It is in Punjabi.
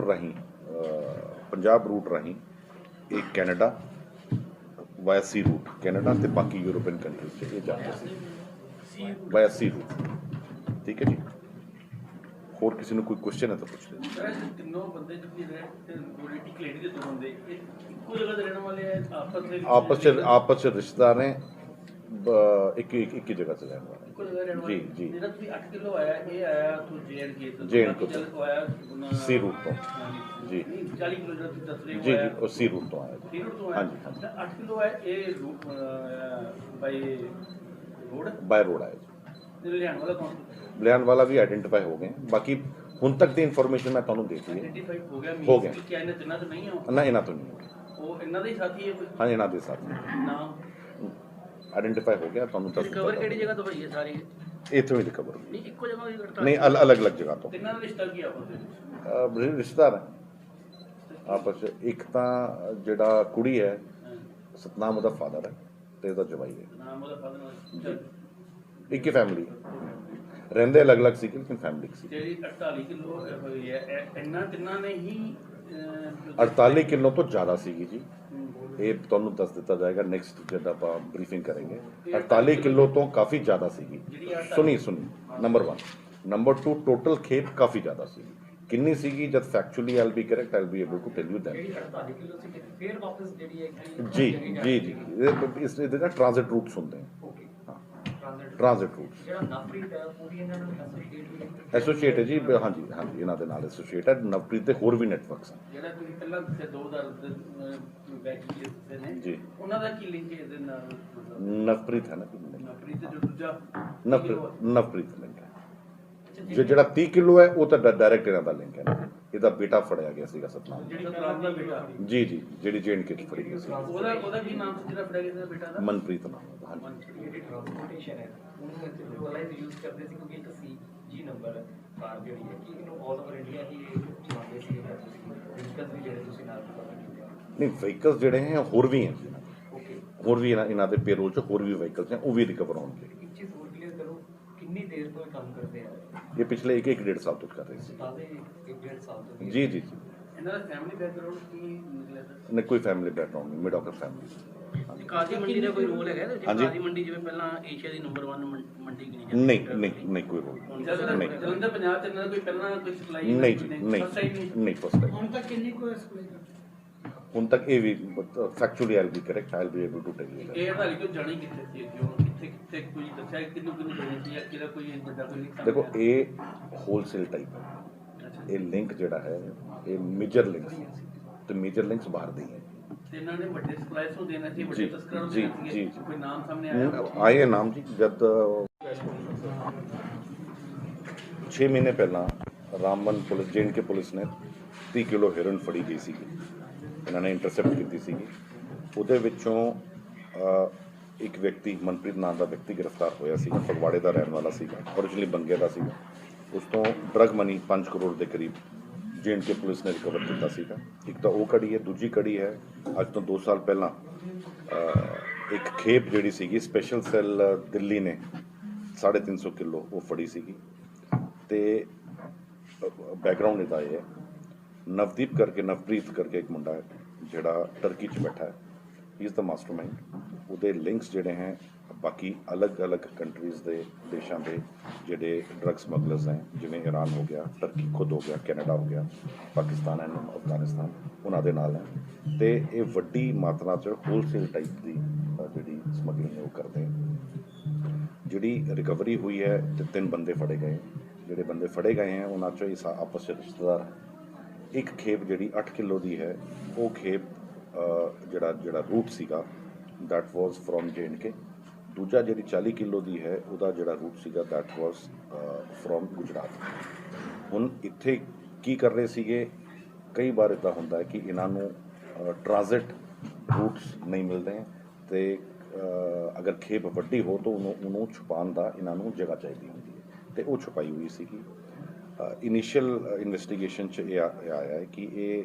ਰੂਟ ਰਾਹੀਂ ਪੰਜਾਬ ਰੂਟ ਰਾਹੀਂ ਇਹ ਕੈਨੇਡਾ ਵਾਇਆ ਸੀ ਰੂਟ ਕੈਨੇਡਾ ਤੇ ਬਾਕੀ ਯੂਰੋਪੀਅਨ ਕੰਟਰੀਜ਼ 'ਚ ਇਹ ਜਾਂਦੇ ਸੀ। ਵਾਇਆ ਸੀ ਰੂਟ ਠੀਕ ਹੈ ਜੀ? ਹੋਰ ਕਿਸੇ ਨੂੰ ਕੋਈ ਕੁਐਸਚਨ ਹੈ ਤਾਂ ਪੁੱਛ ਲਓ ਸਰ ਤਿੰਨੋਂ ਬੰਦੇ ਜਿਹੜੇ ਰਹਿ ਪੋਲੀਟਿਕ ਕਲੇਡੀ ਦੇ ਦੋ ਬੰਦੇ ਇੱਕੋ ਜਗ੍ਹਾ ਦੇ ਰਹਿਣ ਵਾਲੇ ਆ ਆਪਸ ਵਿੱਚ ਆਪਸ ਚ ਆਪਸ ਚ ਰਿਸ਼ਤੇਦਾਰ ਨੇ ਇੱਕ ਇੱਕ ਇੱਕ ਹੀ ਜਗ੍ਹਾ ਤੇ ਰਹਿਣ ਵਾਲੇ। ਇੱਕੋ ਜਗ੍ਹਾ ਰਹਿਣ ਵਾਲੇ। ਜੀ, ਜੀ। ਜਿਹੜਾ ਤੁਸੀਂ 8 ਕਿਲੋ ਆਇਆ ਇਹ ਆਇਆ ਤੋਂ। ਜੇਐਨਕੇ ਤੋਂ JNK ਬਾਕੀ ਤੋਂ। ਆਇਆ ਉਹਨਾਂ- ਸੀ ਰੂਟ ਤੋਂ। ਹਾਂਜੀ। ਜੀ। ਨਹੀਂ, 40 ਕਿਲੋ ਜਿਹੜਾ ਤੁਸੀਂ ਦੱਸ ਰਹੇ ਹੋ ਜੀ ਜੀ ਆਇਆ ਉਹ ਸੀ ਰੂਟ ਤੋਂ ਆਇਆ। ਜੀ ਸੀ ਰੂਟ ਤੋਂ ਆਇਆ। ਹਾਂਜੀ, ਹਾਂਜੀ। 8 ਕਿਲੋ ਆਇਆ ਇਹ route by road? By road ਆਇਆ ਜੀ। ਤੇ ਲਿਆਉਣ ਵਾਲਾ ਕੌਣ ਸੀ? ਲਿਆਉਣ ਵਾਲਾ ਵੀ ਆਇਡੈਂਟੀਫਾਈ ਹੋ ਗਏ। ਬਾਕੀ ਹੁਣ ਤੱਕ ਦੀ ਇਨਫੋਰਮੇਸ਼ਨ ਮੈਂ ਤੁਹਾਨੂੰ ਦੇਤੀ ਹੈ। ਆਇਡੈਂਟੀਫਾਈ ਹੋ ਗਿਆ ਹੋ means ਗਿਆ। ਕਿ ਕਿਆ ਇਹਨਾਂ ਤਿੰਨਾਂ ਤੋਂ ਨਹੀਂ ਆ ਨਾ ਇਹਨਾਂ ਤੋਂ ਨਹੀਂ ਉਹ ਇਹਨਾਂ ਦਾ ਸਾਥੀ ਹੈ ਕੋਈ? ਹਾਂ ਇਹਨਾਂ ਦੇ ਸਾਥ। ਨਾਮ? ਆਇਡੈਂਟੀਫਾਈ ਹੋ ਗਿਆ ਤੁਹਾਨੂੰ ਦੱਸ ਰਿਕਵਰ ਕਿਹੜੀ ਜਗ੍ਹਾ ਤੋਂ ਹੋਈ ਹੈ ਸਾਰੀ? ਇੱਥੋਂ ਹੀ ਰਿਕਵਰ ਨਹੀਂ ਇੱਕੋ ਜਗ੍ਹਾ ਹੋਈ ਘਟਨਾ ਨਹੀਂ ਅਲ- ਅਲੱਗ-ਅਲੱਗ ਜਗ੍ਹਾ ਤੋਂ। ਦਾ ਰਿਸ਼ਤਾ ਕੀ ਆਪਸ ਦੇ ਰਿਸ਼ਤੇਦਾਰ ਹੈ। ਆਪਸ। ਇੱਕ ਤਾਂ ਜਿਹੜਾ ਕੁੜੀ ਹੈ ਹਾਂ। ਸਤਨਾਮ ਉਹਦਾ ਫਾਦਰ ਹੈ ਤੇ ਉਹਦਾ ਜਵਾਈ ਹੈ। ਨਾਮ ਉਹਦਾ ਫਾਦਰ ਇੱਕ ਹੀ ਫੈਮਿਲੀ ਰਹਿੰਦੇ ਅਲੱਗ-ਅਲੱਗ ਸੀ ਲੇਕਿਨ ਫੈਮਿਲੀ ਸੀ। ਜਿਹੜੀ 48 ਕਿਲੋ ਹੋਈ ਹੈ ਇਹ- ਇਹਨਾਂ ਤਿੰਨਾਂ ਨੇ ਹੀ ਅਹ, 48 ਕਿਲੋ ਤੋਂ ਜ਼ਿਆਦਾ ਸੀਗੀ ਜੀ। ਇਹ ਤੁਹਾਨੂੰ ਦੱਸ ਦਿੱਤਾ ਜਾਏਗਾ ਨੈਕਸਟ ਜਦ ਆਪਾਂ ਬਰੀਫਿੰਗ ਕਰਾਂਗੇ। 48 ਕਿਲੋ ਤੋਂ ਕਾਫੀ ਜ਼ਿਆਦਾ ਸੀਗੀ। ਸੁਣੀ ਸੁਣੀ। ਨੰਬਰ 1 ਨੰਬਰ 2 ਟੋਟਲ ਖੇਪ ਕਾਫੀ ਜ਼ਿਆਦਾ ਸੀਗੀ। ਕਿੰਨੀ ਸੀਗੀ? ਜਦ factually I'll be correct I'll be able to tell you that ਜਿਹੜੀ 48 ਕਿਲੋ ਸੀ ਤੇ ਫਿਰ ਵਾਪਸ ਜਿਹੜੀ ਹੈ ਕਿ ਜੀ ਜੀ ਜੀ। ਇਹ- ਇਸ ਦੇ ਟ੍ਰਾਂਜ਼ਿਟ ਰੂਟਸ ਹੁੰਦੇ ਹਨ ਟ੍ਰਾਂਜ਼ਿਟ ਰੂਟਸ ਜਿਹੜਾ ਨਫਰੀਤ ਹੈ ਪੂਰੀ ਇਹਨਾਂ ਨੂੰ ਐਸੋਸੀਏਟ ਵੀ ਹੈ। ਐਸੋਸੀਏਟ ਹੈ ਜੀ ਬ- ਹਾਂਜੀ ਹਾਂਜੀ ਇਹਨਾਂ ਦੇ ਨਾਲ ਐਸੋਸੀਏਟ ਹੈ। ਨਵਪ੍ਰੀਤ ਦੇ ਹੋਰ ਵੀ ਨੈਟਵਰਕਸ ਹਨ। ਜਿਹੜਾ ਤੁਸੀਂ ਪਹਿਲਾਂ ਦੱਸਿਆ 2000 ਦੇ ਬੈਚ ਦੇ ਨੇ। ਜੀ। ਉਹਨਾਂ ਦਾ ਕੀ ਲਿੰਕ ਹੈ ਇਹਦੇ ਨਾਲ ਮਤਲਬ? ਨਵਪ੍ਰੀਤ ਹੈ ਨਾ ਕਿ ਨਹੀਂ? ਨੌਕਰੀ ਤੇ ਜੋ ਦੂਜਾ ਨਵਪ੍ਰੀਤ ਨਵਪ੍ਰੀਤ ਲਿੰਕ ਹੈ। ਜੋ ਜਿਹੜਾ 30 ਕਿਲੋ ਹੈ ਉਹ ਤਾਂ ਡਾਇਰੈਕਟ ਇਹਨਾਂ ਦਾ ਲਿੰਕ ਹੈ ਨਾ। ਇਹਦਾ ਬੇਟਾ ਫੜਿਆ ਗਿਆ ਸੀਗਾ ਸਤਨਾਮ ਜੀ। ਜੀ ਜਿਹੜੀ ਜੇਨ ਕੇ ਫੜੀ ਗਈ ਸੀ। ਉਹਦਾ ਉਹਦਾ ਕੀ ਨਾਮ ਸੀ ਜਿਹੜਾ ਫੜਿਆ ਗਿਆ ਸੀ ਬੇਟਾ ਦਾ? ਮਨਪ੍ਰੀਤ ਨਾਮ ਹਾਂਜੀ। ਜਿਹੜੀ ਟ੍ਰਾਂਸਪੋਰਟੇਸ਼ਨ ਹੈ ਉਹਨੂੰ ਪਲੂਰਲਾਈਜ਼ ਯੂਜ਼ ਕਰਦੇ ਸੀ ਕਿਉਂਕਿ ਇੱਕ ਸੀ ਜੀ ਨੰਬਰ ਕਾਰ ਜਿਹੜੀ ਹੈ ਕਿ ਇਹਨੂੰ ਆਲ ਓਵਰ ਇੰਡੀਆ ਹੀ ਚਲਾਉਂਦੇ ਸੀ ਵਹੀਕਲਸ ਵੀ ਜਿਹੜੇ ਤੁਸੀਂ ਨਾਲ ਨਹੀਂ ਵਹੀਕਲਸ ਜਿਹੜੇ ਹੈ ਹੋਰ ਵੀ ਹੈ। ਓਕੇ ਹੋਰ ਵੀ ਇਹਨਾਂ ਇਹਨਾਂ ਦੇ ਪੇਰੋਲ ਚ ਹੋਰ ਵੀ ਵਹੀਕਲਸ ਹੈ ਉਹ ਵੀ ਰਿਕਵਰ ਹੋਣਗੇ ਇੱਕ ਚੀਜ਼ ਹੋਰ ਕਲੀਅਰ ਕਰੋ ਕਿੰਨੀ ਦੇਰ ਤੋਂ ਇਹ ਕੰਮ ਕਰਦੇ ਆ। ਇਹ ਪਿਛਲੇ ਇੱਕ ਇੱਕ ਡੇਢ ਸਾਲ ਤੋਂ ਕਰ ਰਹੇ ਸੀ। ਤਾਜ਼ੇ ਇੱਕ ਡੇਢ ਸਾਲ ਤੋਂ ਜੀ ਜੀ ਜੀ। ਇਹਨਾਂ ਦਾ ਫੈਮਿਲੀ ਬੈਕਗ੍ਰਾਉਂਡ ਕੀ ਨਿਕਲਿਆ ਸਰ? ਨੇ ਕੋਈ ਫੈਮਿਲੀ ਬੈਕਗ੍ਰਾਉਂਡ ਨਹੀਂ ਮਿਡਲ ਫੈਮਿਲੀ ਕਾਦੀ ਮੰਡੀ ਦਾ ਕੋਈ ਰੋਲ ਹੈਗਾ ਇਹਦੇ ਵਿੱਚ? ਹਾਂਜੀ। ਕਾਦੀ ਮੰਡੀ ਜਿਵੇਂ ਪਹਿਲਾਂ ਏਸ਼ੀਆ ਦੀ ਨੰਬਰ 1 ਮੰਡੀ ਗਿਣੀ ਜਾਂਦੀ ਨਹੀਂ। ਨਹੀਂ ਨਹੀਂ ਕੋਈ ਰੋਲ ਨਹੀਂ। ਜਲੰਧਰ ਪੰਜਾਬ ਚ ਇਹਨਾਂ ਦਾ ਕੋਈ ਪਹਿਲਾਂ ਕੋਈ ਸਪਲਾਈ ਨਹੀਂ ਜੀ ਨਹੀਂ ਨਹੀਂ ਨਹੀਂ ਫਸਟ ਹੁਣ ਤੱਕ ਕਿੰਨੀ ਕੋਈ ਸਪਲਾਈ ਹੁਣ ਤੱਕ ਇਹ ਵੀ factually I'll be correct I'll be able to tell you ਇਹ ਅਧਾਰੀ ਕਿਉਂ ਜਾਣੀ ਕਿੱਥੇ ਸੀ ਕਿਉਂ ਕਿੱਥੇ ਕਿੱਥੇ ਕੋਈ ਦੱਸਿਆ ਕਿੰਨੂੰ ਕਿੰਨੂੰ ਦੇਣੀ ਸੀ ਜਾਂ ਕਿਹਦਾ ਕੋਈ ਵੱਡਾ ਕੋਈ ਲਿੰਕ ਦੇਖੋ ਇਹ ਹੋਲਸੇਲ ਟਾਈਪ ਹੈ। ਇਹ ਲਿੰਕ ਜਿਹੜਾ ਹੈ ਇਹ ਮੇਜਰ ਲਿੰਕਸ ਤੇ ਮੇਜਰ ਲਿੰਕਸ ਬਾਹਰ ਦੇ ਹੀ ਤੇ ਇਹਨਾਂ ਨੇ ਵੱਡੇ ਸਪਲਾਈਸ ਨੂੰ ਦੇਣਾ ਸੀ ਵੱਡੇ ਜੀ, ਤਸਕਰਾਂ ਨੂੰ ਜੀ, ਦੇਣਾ ਸੀ। ਜੀ, ਜੀ। ਕੋਈ ਨਾਮ ਸਾਹਮਣੇ ਆਇਆ? ਹੁਣ ਆਏ ਹੈ ਨਾਮ ਜੀ ਜਦ 6 ਮਹੀਨੇ ਪਹਿਲਾਂ ਰਾਮਬਨ ਪੁਲਿਸ ਜੇਨ ਕੇ ਪੁਲਿਸ ਨੇ 30 ਕਿਲੋ ਹੈਰੋਇਨ ਫੜੀ ਗਈ ਸੀਗੀ। ਇਹਨਾਂ ਨੇ ਇੰਟਰਸੈਪਟ ਕੀਤੀ ਸੀਗੀ। ਉਹਦੇ ਵਿੱਚੋਂ ਇੱਕ ਵਿਅਕਤੀ ਮਨਪ੍ਰੀਤ ਨਾਮ ਦਾ ਵਿਅਕਤੀ ਗ੍ਰਿਫਤਾਰ ਹੋਇਆ ਸੀਗਾ, ਫਗਵਾੜੇ ਦਾ ਰਹਿਣ ਵਾਲਾ ਸੀਗਾ ਓਰੀਜਨਲੀ ਬੰਗੇ ਦਾ ਸੀਗਾ। ਉਸ ਤੋਂ ਡਰਗ ਮਨੀ 5 ਕਰੋੜ ਦੇ ਕਰੀਬ ਜੇਨ ਕੇ ਪੁਲਿਸ ਨੇ ਰਿਕਵਰ ਕੀਤਾ ਸੀਗਾ। ਇੱਕ ਤਾਂ ਉਹ ਕੜੀ ਹੈ, ਦੂਜੀ ਕੜੀ ਹੈ। ਅੱਜ ਤੋਂ 2 ਸਾਲ ਪਹਿਲਾਂ ਇੱਕ ਖੇਪ ਜਿਹੜੀ ਸੀਗੀ ਸਪੈਸ਼ਲ ਸੈੱਲ ਦਿੱਲੀ ਨੇ 350 ਕਿਲੋ ਉਹ ਫੜੀ ਸੀਗੀ। ਤੇ ਬੈਕਗ੍ਰਾਉਂਡ ਇਹਦਾ ਇਹ ਹੈ। ਨਵਦੀਪ ਕਰਕੇ, ਨਵਪ੍ਰੀਤ ਕਰਕੇ ਇੱਕ ਮੁੰਡਾ ਹੈ, ਜਿਹੜਾ ਟਰਕੀ 'ਚ ਬੈਠਾ ਹੈ। ਹੀ ਇਜ਼ ਦਾ ਮਾਸਟਰਮਾਈਂਡ ਉਹਦੇ ਲਿੰਕਸ ਜਿਹੜੇ ਹੈ, ਬਾਕੀ ਅਲੱਗ-ਅਲੱਗ ਕੰਟਰੀਜ਼ ਦੇ ਦੇਸ਼ਾਂ ਦੇ ਜਿਹੜੇ ਡਰੱਗ ਸਮਗਲਰਸ ਹੈ, ਜਿਵੇਂ ਈਰਾਨ ਹੋ ਗਿਆ ਟਰਕੀ ਖੁਦ ਹੋ ਗਿਆ ਕੈਨੇਡਾ ਹੋ ਗਿਆ ਪਾਕਿਸਤਾਨ ਐਂਡ ਅਫਗਾਨਿਸਤਾਨ ਉਹਨਾਂ ਦੇ ਨਾਲ ਹੈ। ਤੇ ਇਹ ਵੱਡੀ ਮਾਤਰਾ 'ਚ ਹੋਲਸੇਲ ਟਾਈਪ ਦੀ ਜਿਹੜੀ ਸਮਗਲਿੰਗ ਹੈ, ਉਹ ਕਰਦੇ ਹੈ। ਜਿਹੜੀ ਰਿਕਵਰੀ ਹੋਈ ਹੈ, ਤੇ ਤਿੰਨ ਬੰਦੇ ਫੜੇ ਗਏ। ਜਿਹੜੇ ਬੰਦੇ ਫੜੇ ਗਏ ਹੈ, ਉਹਨਾਂ ਚੋਂ ਹੀ ਸਾ- ਆਪਸ ਵਿੱਚ ਰਿਸ਼ਤੇਦਾਰ ਇੱਕ ਖੇਪ ਜਿਹੜੀ 8 ਕਿਲੋ ਦੀ ਹੈ, ਉਹ ਖੇਪ ਜਿਹੜਾ ਜਿਹੜਾ ਰੂਟ ਸੀਗਾ, that was from ਕੇ ਦੂਜਾ ਜਿਹੜੀ 40 ਕਿਲੋ ਦੀ ਹੈ, ਉਹਦਾ ਜਿਹੜਾ ਰੂਟ ਸੀਗਾ ਦੈਟ was ਫਰੋਮ ਗੁਜਰਾਤ। ਹੁਣ ਇੱਥੇ ਕੀ ਕਰ ਰਹੇ ਸੀਗੇ? ਕਈ ਵਾਰ ਇਦਾਂ ਹੁੰਦਾ ਹੈ ਕਿ ਇਹਨਾਂ ਨੂੰ ਟ੍ਰਾਂਜ਼ਿਟ ਰੂਟਸ ਨਹੀਂ ਮਿਲਦੇ ਹੈ ਤੇ ਅਗਰ ਖੇਪ ਵੱਡੀ ਹੋ ਤਾਂ ਉਹਨੂੰ ਉਹਨੂੰ ਛੁਪਾਉਣ ਦਾ ਇਹਨਾਂ ਨੂੰ ਜਗ੍ਹਾ ਚਾਹੀਦੀ ਹੁੰਦੀ ਹੈ। ਤੇ ਉਹ ਛੁਪਾਈ ਹੋਈ ਸੀਗੀ। ਇਨੀਸ਼ੀਅਲ ਇਨਵੈਸਟੀਗੇਸ਼ਨ ਚ ਇਹ ਆ- ਇਹ ਆਇਆ ਹੈ ਕਿ ਇਹ